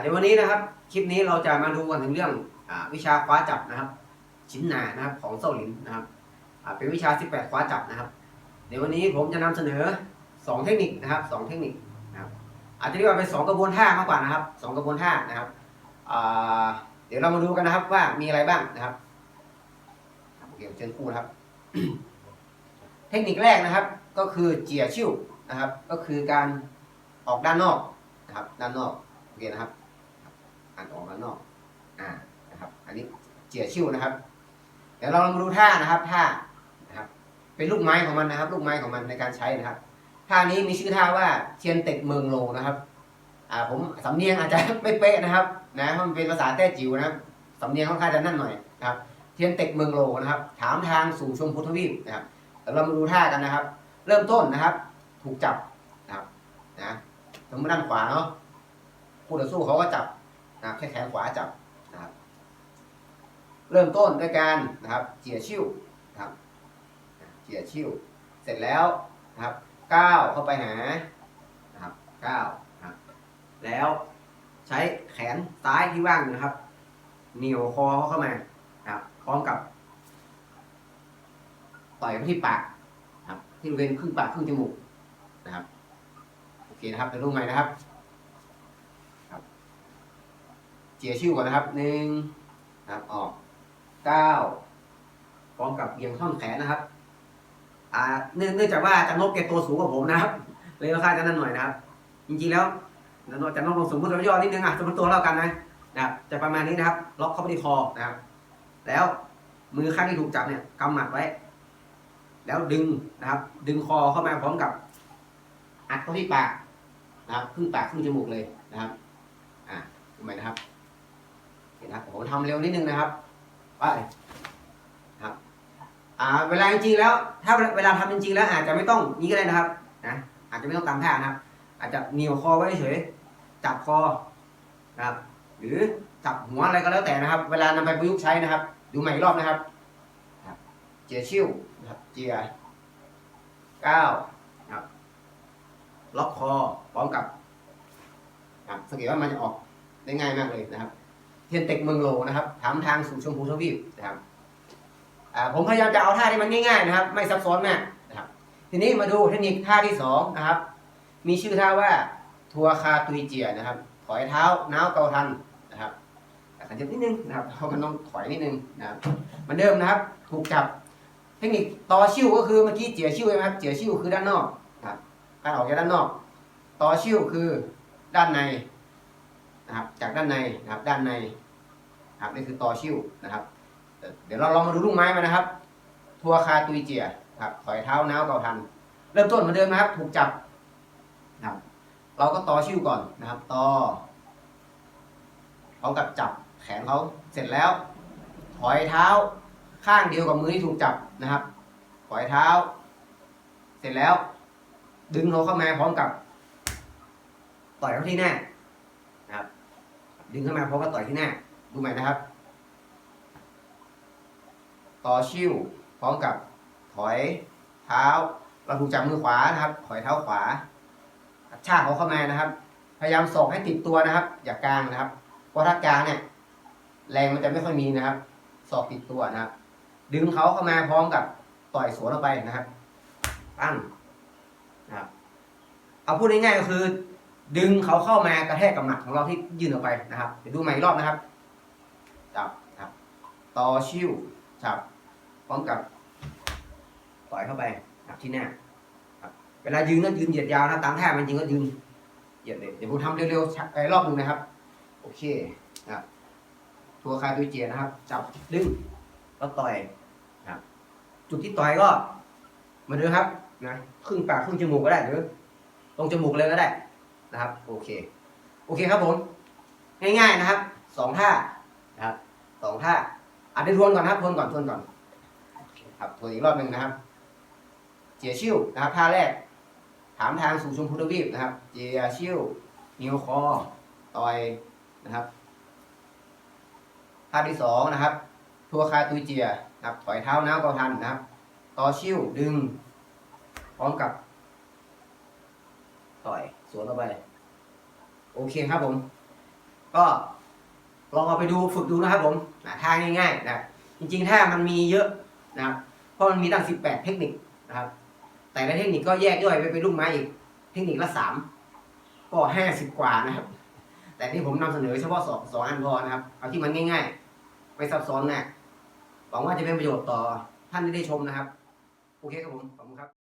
เดี๋ยววันนี้นะครับคลิปนี้เราจะมาดูกันถึงเรื่องอวิชาคว้าจับนะครับ ชิ้นหนานะครับของโซลินนะครับเป็นวิชา 18 คว้าจับนะครับ เดี๋ยววันนี้ผมจะนำเสนอ 2 เทคนิคนะครับสองเทคนิคนะครับอาจจะเรียกว่าเป็นสองกระบวนท่ามากกว่านะครับสองกระบวนท่านะครับเดี๋ยวเรามาดูกันนะครับว่ามีอะไรบ้างนะครับโอเคเชิญครูนะครับ เทคนิคแรกนะครับ ก็คือเจียชิ่วนะครับ ก็คือการออกด้านนอกนะครับ ด้านนอกโอเคนะครับ อ่านออกด้านนอก อ่านะครับ อันนี้เจียชิ่วนะครับ เดี๋ยวเราลองมาดูท่านะครับท่านะครับ เป็นลูกไม้ของมันนะครับ ลูกไม้ของมันในการใช้นะครับท่านี้มีชื่อท่าว่าเทียนเต็กเมืองโลนะครับ อ่าผมสำเนียงอาจจะไม่เป๊ะนะครับ นะเพราะมันเป็นภาษาแต้จิ๋วนะครับสำเนียงค่อนข้างจะนั่นหน่อยนะครับ เทียนเต็กเมืองโลนะครับ ถามทางสู่ชมพูทวีปนะครับเดี๋ยวเรามาดูท่ากันนะครับ เริ่มต้นนะครับ ถูกจับนะครับนะสมมติด้านขวาเนาะคู่ต่อสู้เขาก็จับ นะครับแค่แขนขวาจับนะครับ เริ่มต้นด้วยการนะครับเจียชิ่วนะครับเจียชิ่วเสร็จแล้วนะครับก้าวเข้าไปหานะครับก้าวนะครับแล้วใช้แขนซ้ายที่ว่างนะครับเหนียวคอเข้ามานะครับพร้อมกับต่อยไปที่ปากนะครับที่บริเวณครึ่งปากครึ่งจมูกนะครับโอเคนะครับเป็นรูปใหม่นะครับ เจียชิ่วก่อนนะครับหนึ่งนะครับออกเก้าพร้อมกับเบี่ยงท่อนแขนนะครับ อ่า เนื่องเนื่องจากว่าจารย์นกแกตัวสูงกว่าผมนะครับ เลยค่อนข้าจะนั่นหน่อยนะครับ จริงๆแล้วจารย์นกจารย์นกลงสมมติเราย่อนิดนึงอะสมมติตัวเท่ากันนะนะครับ จะประมาณนี้นะครับ ล็อกเข้าไปที่คอนะครับ แล้วมือข้างที่ถูกจับเนี่ยกำหมัดไว้ แล้วดึงนะครับ ดึงคอเข้ามาพร้อมกับ อัดเข้าที่ปากนะครับครึ่งปากครึ่งจมูกเลยนะครับ อ่าทำไมนะครับเห็นนะผม ทำเร็วนิดนึงนะครับ ไปครับอ่าเวลาจริงๆแล้ว ถ้าเวลาทำจริงๆแล้วอาจจะไม่ต้องนี้ก็ได้นะครับนะอาจจะไม่ต้องตามท่านะครับ อาจจะเหนียวคอไว้เฉยจับคอนะครับ หรือจับหัวอะไรก็แล้วแต่นะครับ เวลานำไปประยุกต์ใช้นะครับ ดูใหม่อีกรอบนะครับเจียชิ่วนะครับเจียเก้าครับล็อกคอพร้อมกับครับสังเกตว่ามันจะออกได้ง่ายมากเลยนะครับ เทียนเต็กเมืองโลนะครับ ถามทางสู่ชมพูทวีปนะครับผมพยายามจะเอาท่าที่มันง่ายๆนะครับ ไม่ซับซ้อนมากนะครับ ทีนี้มาดูเทคนิคท่าที่สองนะครับ มีชื่อท่าว่าทัวคาตุยเจียนะครับ ถอยเท้าน้าวเกาทันนะครับขันจับนิดนึงนะครับเพราะมันต้องถอยนิดนึงนะครับมือนเดิมนะครับ ถูกจับ เทคนิคต่อชิ่วก็คือเมื่อกี้เจียชิ่วใช่ไหมครับเจียชิ่วคือด้านนอกนะครับการออกจากด้านนอก ต่อชิ่วคือด้านใน นะครับจากด้านในนะครับด้านในนะครับนี่คือต่อชิวนะครับ เดี๋ยวเราลองมาดูลูกไม้มานะครับ ทัวคาตุยเจียครับถอยเท้าน้าวเกาทัน เริ่มต้นเหมือนเดิมนะครับ ถูกจับนะครับเราก็ต่อชิวก่อนนะครับต่อพร้อมกับจับแขนเขาเสร็จแล้ว ถอยเท้าข้างเดียวกับมือที่ถูกจับนะครับ ถอยเท้า เสร็จแล้ว ดึงเขาเข้ามาพร้อมกับ ต่อยเขาที่หน้า ดึงเข้ามาเพร้อมกับต่อยที่หน้า ดูใหม่นะครับ ต่อชิ่วพร้อมกับถอยเท้า เราถูกจับมือขวานะครับ ถอยเท้าขวากระชากเขาเข้ามานะครับ พยายามสอกให้ติดตัวนะครับ อย่ากลางนะครับ เพราะถ้ากลางเนี่ย แรงมันจะไม่ค่อยมีนะครับ สอกติดตัวนะครับ ดึงเขาเข้ามาพร้อมกับต่อยสวนออกไปนะครับปั้งนะครับ เอาพูดง่ายๆก็คือ ดึงเขาเข้ามากระแทกกับหมัดของเราที่ยื่นออกไปนะครับเดี๋ยวดูใหม่อีกรอบนะครับจับนะครับต่อชิ่วจับพร้อมกับต่อยเข้าไปนะครับที่หน้าครับเวลายืนก็ยืนเหยียดยาวนะตามท่ามันจริงก็ยืนเหยียดเลยเดี๋ยวผมทำเร็วๆชักไปรอบหนึ่งนะครับ โอเคนะครับทัวคาตุยเจียนะครับ จับดึงแล้วต่อยนะครับ จุดที่ต่อยก็มือนเดิมครับนะครึ่งปากครึ่งจมูกก็ได้หรือตรงจมูกเลยก็ได้ นะครับ โอเค โอเคครับผม ง่ายๆนะครับสองท่านะครับสองท่าอะเดี๋ยวทวนก่อนนะครับทวนก่อนทวนก่อนครับทวนอีกรอบหนึ่งนะครับ เจียชิ่วนะครับท่าแรก ถามทางสู่ชมพูทวีปนะครับ เจียชิ่วนิ้วคอต่อยนะครับท่าที่สองนะครับ ทัวคาตุยเจียนะครับถอยเท้าน้าวกาทันนะครับ ต่อชิ่วดึง พร้อมกับ ต่อย สวนเข้าไป โอเคครับผม ก็ลองเอาไปดูฝึกดูนะครับผมนะท่าง่ายๆนะจริงๆ ถ้ามันมีเยอะนะครับเพราะมันมีตั้ง 18 เทคนิคนะครับ แต่ละเทคนิคก็แยกย่อยไปเป็นลูกไม้อีก เทคนิคละสามก็ห้าสิบกว่านะครับ แต่ที่ผมนำเสนอเฉพาะสองสองอันพอนะครับ เอาที่มันง่ายๆ ไม่ซับซ้อนนะหวังว่าจะเป็นประโยชน์ต่อท่านที่ได้ชมนะครับ โอเคครับผม ขอบคุณครับ